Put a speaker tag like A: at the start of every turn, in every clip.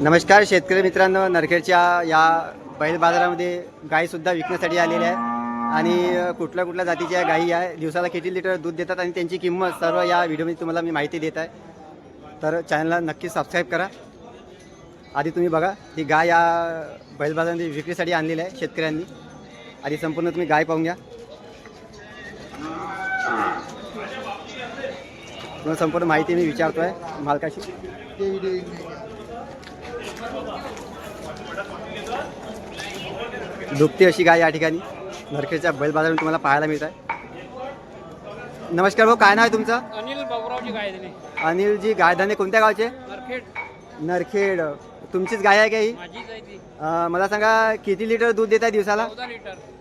A: नमस्कार शेतकरी मित्रांनो नरखेडच्या या बैल बाजारामध्ये गायीसुद्धा विकण्यासाठी आलेल्या आहे आणि कुठल्या कुठल्या जातीच्या गायी आहे दिवसाला किती लिटर दूध देतात आणि त्यांची किंमत सर्व या व्हिडिओमध्ये तुम्हाला मी माहिती देत आहे. तर चॅनलला नक्की सबस्क्राईब करा. आधी तुम्ही बघा ही गाय या बैल बाजारामध्ये विक्रीसाठी आणलेली आहे शेतकऱ्यांनी. आधी संपूर्ण तुम्ही गाय पाहून घ्या. तुम्हाला संपूर्ण माहिती मी विचारतो आहे मालकाशी. दुभती अशी गाय या ठिकाणी. नरखेडच्या बैल बाजारात तुम्हाला पाहायला मिळत आहे. नमस्कार भाऊ काय नाव आहे तुमचं?
B: अनिल बाबुरावची गाय दिली
A: अनिलजी गायधाने कोणत्या गावचे?
B: नरखेड.
A: नरखेड. तुमचीच गाय आहे का ही? मला सांगा किती लिटर दूध देत आहे दिवसाला?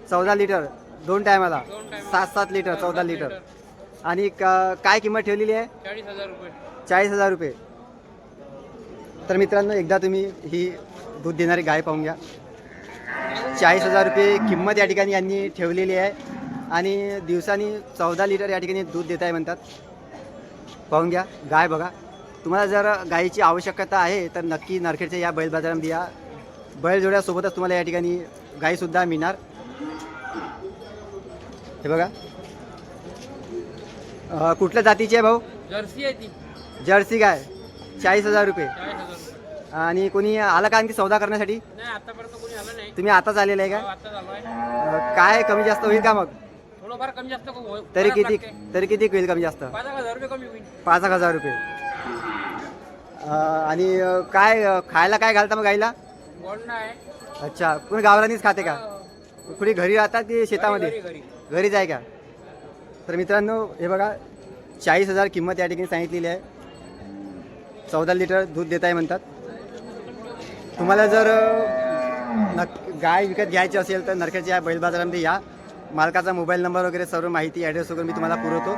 B: चौदा लिटर.
A: दोन टायमाला?
B: दोन टाइम
A: सात सात लिटर चौदा लिटर. आणि काय किंमत ठेवलेली आहे?
B: चाळीस हजार रुपये.
A: चाळीस हजार रुपये. तर मित्रांनो एकदा तुम्ही ही दूध देणारी गाय पाहून घ्या. चाळीस हजार रुपये किंमत या ठिकाणी यांनी ठेवलेली आहे आणि दिवसानी चौदा लिटर या ठिकाणी दूध देत आहे म्हणतात. पाहून घ्या गाय बघा. तुम्हाला जर गायीची आवश्यकता आहे तर नक्की नरखेडच्या या बैल बाजारामध्ये या. बैलजोड्यासोबतच तुम्हाला या ठिकाणी गायीसुद्धा मिळणार. हे बघा. कुठल्या जातीची आहे भाऊ?
B: जर्सी आहे ती.
A: जर्सी गाय. चाळीस हजार रुपये. आणि कोणी आलं का आणखी सौदा करण्यासाठी?
B: नाही आतापर्यंत कोणी आलं नाही.
A: तुम्ही आताच आलेले आहे
B: हो,
A: का
B: आता झालो आहे.
A: अं, काय कमी जास्त होईल का मग?
B: थोडंफार कमी जास्त हो-
A: तरी किती
B: लागते.
A: तरी किती होईल कमी जास्त?
B: पाच एक हजार रुपये कमी होईल.
A: पाच एक हजार रुपये. अं, आणि अं, काय अं, खायला काय घालता मग गाईला?
B: गोड
A: अच्छा कोणी गावरानीच खाते का?
B: हो.
A: कुणी घरी राहतात की शेतामध्ये?
B: घरी घरी
A: घरीच आहे का? तर मित्रांनो हे बघा चाळीस हजार किंमत या ठिकाणी सांगितलेली आहे. चौदा लिटर दूध देत आहे म्हणतात. तुम्हाला जर नक गाय विकत घ्यायची असेल तर नरखेडच्या या बैल बाजारामध्ये या. मालकाचा मोबाईल नंबर वगैरे सर्व माहिती ॲड्रेस वगैरे मी तुम्हाला पुरवतो.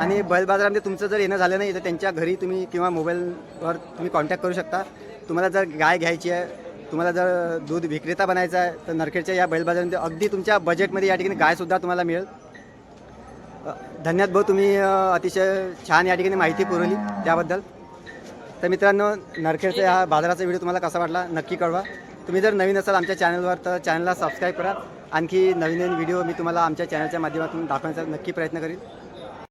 A: आणि बैल बाजारामध्ये तुमचं जर येणं झालं नाही तर त्यांच्या घरी तुम्ही किंवा मोबाईलवर तुम्ही कॉन्टॅक्ट करू शकता. तुम्हाला जर गाय घ्यायची आहे तुम्हाला जर दूध विक्रेता बनायचा आहे तर नरखेडच्या या बैल बाजारामध्ये अगदी तुमच्या बजेटमध्ये या ठिकाणी गायसुद्धा तुम्हाला मिळेल. धन्यवाद भाऊ तुम्ही अतिशय छान या ठिकाणी माहिती पुरवली त्याबद्दल. तर मित्रांनो नरखेडचा हा बाजाराचा व्हिडिओ तुम्हाला कसा वाटला नक्की कळवा. तुम्ही जर नवीन असाल आमच्या चॅनलवर तर चॅनलला सबस्क्राईब करा. आणखी नवीन नवीन व्हिडिओ मी तुम्हाला आमच्या चॅनलच्या माध्यमातून दाखवण्याचा नक्की प्रयत्न करीन.